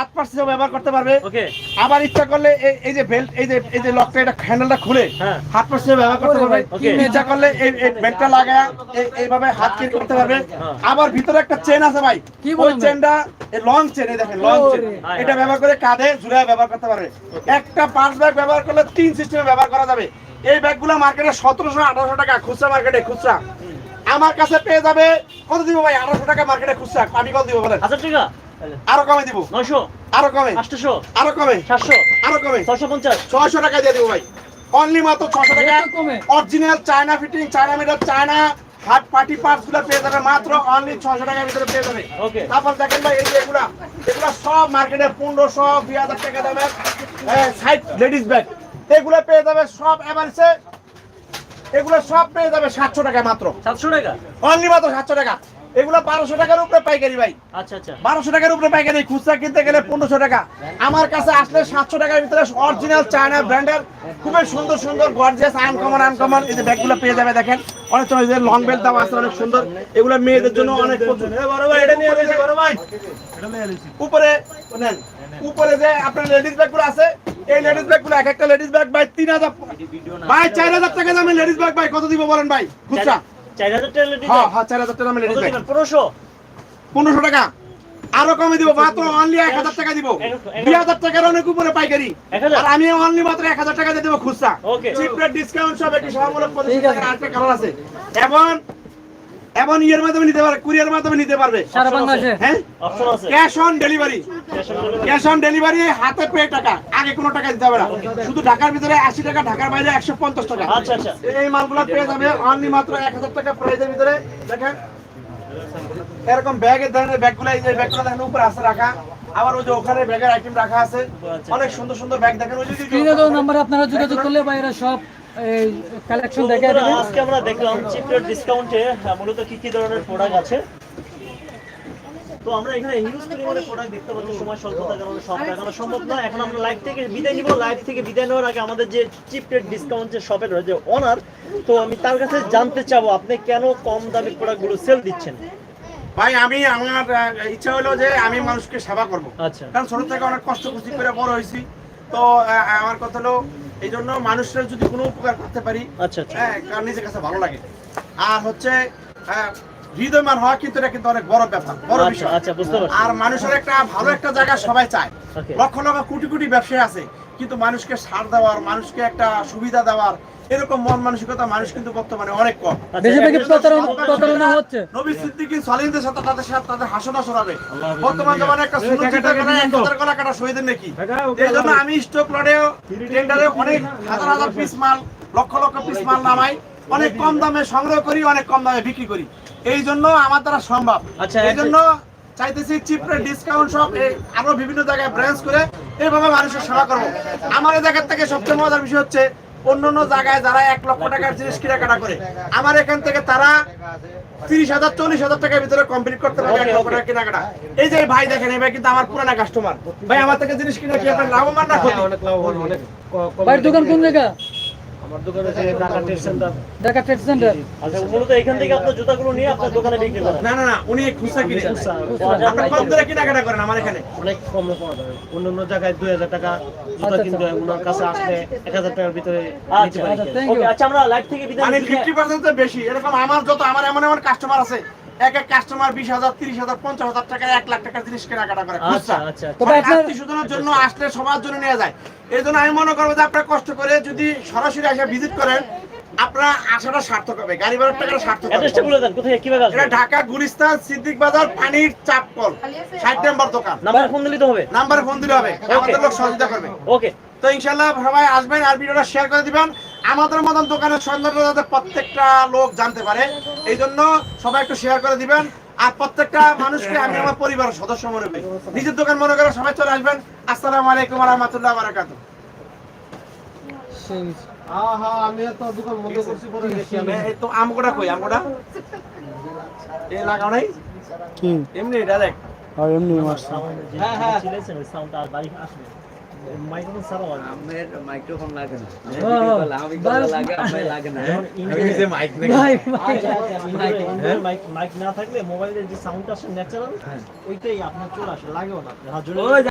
হাত পাশ ব্যবহার করতে পারবে। ওকে। আবার ইচ্ছা করলে এই- এই যে বেল্ট এই যে এই যে লকটা এটা হ্যান্ডেলটা খুলে। হাত পাশ ব্যবহার করতে পারবে। ইচ্ছা করলে এই এই বেল্টটা লাগায় এইভাবে হাত কেটে করতে পারবে। আবার ভিতরে একটা চেন আছে ভাই। কি ওই? চেনটা লং চেন এই দেখেন লং চেন এটা হ্যাঁ। ব্যবহার করে কাঁধে ঝুলে ব্যবহার করতে পারবে। একটা পাঁচ ব্যাগ ব্যবহার করলে তিন সিস্টেমে ব্যবহার করা যাবে। এই ব্যাগ ব্যাগগুলো মার্কেটে সতেরোশো আঠারোশো টাকা খুচরা মার্কেটে খুচরা। আমার কাছে পেয়ে যাবে কত দিব ভাই? আঠারোশো টাকা মার্কেটে খুচরা। আমি কত দিব বলেন। হাজার টাকা আরও কমে দিব। নয়শো। আরও কমে। আটশোশো আরও কমে। সাতশো। আরও কমে। ছয়শো পঞ্চাশ। ছয়শো টাকা দিয়ে দিব ভাই। অনলি মাত্র ছশো টাকা। কমে? Original China fitting China meter China hard party পার্টসগুলো পেয়ে যাবে মাত্র অনলি ছশো টাকার ভিতরে পেয়ে যাবে। Okay. তারপর দেখেন ভাই এই যে এগুলা। এগুলা সব মার্কেটে পনেরোশো দুই হাজার টাকা দামের সাইড লেডিস ব্যাগ এগুলো পেয়ে যাবে সব এভারেজে। এগুলো সব পেয়ে যাবে সাতশো টাকা মাত্র। সাতশো টাকা? অনলি মাত্র সাতশো টাকা। এগুলো বারোশো টাকার উপরে পাইকারি ভাই। আচ্ছা আচ্ছা। বারোশো টাকার উপরে পাইকারি খুচরা কিনতে গেলে পনেরোশো টাকা। আমার কাছে আসলে সাতশো টাকার ভিতরে অরিজিনাল চায়না ব্র্যান্ডের খুবই সুন্দর সুন্দর গর্জিয়াস আনকমন আনকমন এই যে ব্যাগগুলো পেয়ে যাবে দেখেন। অনেক সময় যে লং বেল্ট দাম আছে অনেক সুন্দর। এগুলো মেয়েদের জন্য অনেক পছন্দ। ভাই, এটা নিয়ে রয়েছে, ভাই। উপরে উপরে যে আপনার লেডিস আছে এই লেডিস এক একটা লেডিস ব্যাগ ভাই তিন হাজার ভাই চার হাজার টাকা দামে লেডিস ব্যাগ ভাই কত দিব বলেন ভাই? খুচরা। চার হাজার টাকা লেডিস হ্যাঁ হ্যাঁ টাকা আরও কমে দিব মাত্র অনলি এক হাজার টাকা দিব। দুই হাজার টাকার অনেক উপরে পাইকারি? আর আমি অনলি মাত্র এক হাজার টাকা দিয়ে দেবো খুচরা। চিপ রেট ডিসকাউন্ট সব একটি সহমূলক। আরেকটা কালার আছে। এবং এবং ইয়ের মাধ্যমে নিতে পারবে কুরিয়ার মাধ্যমে নিতে পারবে। হ্যাঁ? Cash on delivery cash on delivery হাতে পে টাকা আগে কোনো টাকা দিতে হবে না। শুধু ঢাকার ভিতরে আশি টাকা ঢাকার বাইরে একশো পঞ্চাশ টাকা। আচ্ছা, আচ্ছা। এই মালগুলো পেয়ে যাবে অনলি মাত্র এক হাজার টাকা প্রাইজের ভিতরে। দেখেন এরকম ব্যাগের ধরনের ব্যাগগুলো এই যে ব্যাগগুলো দেখেন উপরে আছে রাখা। আবার ওই যে ওখানে ব্যাগের আইটেম রাখা আছে। অনেক সুন্দর সুন্দর ব্যাগ দেখেন। ওই যে- নাম্বারে আপনারা যোগাযোগ করলে বাইরে সব এই কালেকশন দেখে দেবেন। আজকে আমরা দেখলাম চিপ রেট ডিসকাউন্টে মূলত কি কি ধরনের প্রোডাক্ট আছে। তো আমরা এখানে হিউজ পরিমাণে প্রোডাক্ট দেখতে পাচ্ছি সময় স্বল্পতার কারণে সব দেখানো সম্ভব না এখন আমরা লাইভ থেকে বিদায় নিব। লাইভ থেকে বিদায় নেওয়ার আগে আমাদের যে চিপ রেট ডিসকাউন্ট যে শপের যে ওনার তো আমি তার কাছে জানতে চাবো আপনি কেন কম দামি প্রোডাক্টগুলো সেল দিচ্ছেন? ভাই আমি আমার ইচ্ছা হলো যে আমি মানুষকে সেবা করব। আচ্ছা। কারণ ছোট থেকে অনেক কষ্ট কুচি করে বড় হয়েছি। তো আমার কথা হলো এই জন্য মানুষের যদি কোনো উপকার করতে পারি আচ্ছা আচ্ছা। হ্যাঁ কারণ নিজের কাছে ভালো লাগে। আর হচ্ছে হৃদয়মান হওয়া কিন্তু এটা কিন্তু অনেক বড় ব্যাপার বড় আচ্ছা বিষয়। আচ্ছা বুঝতে পারছি। আর মানুষের একটা ভালো একটা জায়গা সবাই চায়। লক্ষ লক্ষ কোটি কোটি ব্যবসায়ী আছে কিন্তু মানুষকে সার দেওয়ার মানুষকে একটা সুবিধা দেওয়ার এরকম মন মানসিকতা মানুষ কিন্তু বর্তমানে অনেক কম। প্রতারণা প্রতারণা হচ্ছে। নবী সিদ্দিকী সালিমদের সাথে তাদের সাথে তাদের হাসনা শোনাবে বর্তমান জমানে একটা গলা কাটা শহীদের নাকি? এই জন্য আমি স্টক লড়েও টেন্ডারে অনেক হাজার হাজার পিস মাল লক্ষ লক্ষ পিস মাল নামাই অনেক কম দামে সংগ্রহ করি অনেক কম দামে বিক্রি করি। এই জন্য আমার দ্বারা সম্ভব। আচ্ছা, এই জন্য চাইতেছি চিপ রেট ডিসকাউন্ট সব আরও বিভিন্ন জায়গায় ব্রাঞ্চ করে এইভাবে মানুষের সেবা করব। আমার এই জায়গার থেকে সবচেয়ে মজার বিষয় হচ্ছে অন্য অন্য জায়গায় যারা এক লক্ষ টাকার জিনিস কেনাকাটা করে আমার এখান থেকে তারা তিরিশ হাজার চল্লিশ হাজার টাকার ভিতরে কমপ্লিট করতে পারবে এক লক্ষ টাকা কেনাকাটা। এই যে ভাই দেখেন এই ভাই কিন্তু আমার পুরানা কাস্টমার ভাই আমার থেকে জিনিস কিনে কি আপনার লাভবান না ক্ষতি? ভাই দোকান কোন জায়গা? আমার দোকান আছে Dhaka trade centre Dhaka trade centre আচ্ছা মূলত এখান থেকে আপনার জুতাগুলো নিয়ে আপনার দোকানে বিক্রি করেন। না না না উনি খুচরা কিনে আচ্ছা, আপনার কম দরে কেনাকাটা করেন আমার এখানে। অনেক কমে পাওয়া যায়। অন্য অন্য জায়গায় দুই হাজার টাকা জুতা আচ্ছা, কিনতে হয় ওনার কাছে আসলে এক হাজার টাকার ভিতরে নিতে আচ্ছা পারি আচ্ছা, ওকে আচ্ছা আমরা লাইভ থেকে বিদায় মানে নিচ্ছি। ফিফটি পার্সেন্ট বেশি। এরকম আমার যত আমার এমন এমন কাস্টমার আছে এক এক কাস্টমার বিশ হাজার তিরিশ হাজার পঞ্চাশ হাজার টাকা এক লাখ টাকার জিনিস কেনাকাটা করে আচ্ছা খুচরা আচ্ছা তবে আপনার- আত্মীয় জন্য আসলে সবার জন্য নেওয়া যায়। এই জন্য আমি মনে করব যে আপনারা কষ্ট করে যদি সরাসরি এসে ভিজিট করেন আপনারা আসাটা সার্থক হবে গাড়ি ভাড়ার টাকাটা সার্থক হবে। অ্যাড্রেসটা বলে দেন কোথায় কীভাবে এটা ঢাকা গুলিস্তান সিদ্দিক বাজার পানির নম্বর দোকান। নাম্বার ফোন দিলে তো হবে। নাম্বারে ফোন দিলে হবে। আমাদের লোক সহযোগিতা করবে। ওকে তো ইনশাল্লাহ সবাই আসবেন আর ভিডিওটা শেয়ার করে দিবেন। আমাদের মতন দোকানের সৌন্দর্য যাতে প্রত্যেকটা লোক জানতে পারে এই জন্য সবাই একটু শেয়ার করে দিবেন। আর প্রত্যেকটা মানুষকে আমি আমার পরিবারের সদস্য মনে করি। নিজের দোকান মনে করে সবাই চলে আসবেন। আসসালামু আলাইকুম রহমতুল্লাহ বারাকাতু হ্যাঁ হ্যাঁ আমি তো দোকান বন্ধ করছি পরে দেখি আমি। এই তো আমগোটা কই আমগোটা এই লাগাও নাই? কি? এমনি ডাইরেক্ট আর এমনি মারছে হ্যাঁ। হ্যাঁ সাউন্ডটা আর বাড়ি আসবে। মাইক্রোফোন লাগে না। হ্যাঁ, হ্যাঁ। আমি লাগে আমার লাগে না। যখন ভাই আচ্ছা, আচ্ছা, মাইক মাইক না থাকলে মোবাইলের যে সাউন্ড আসে ন্যাচারাল ওইটাই আপনার চলে আসে লাগেও না। জোরে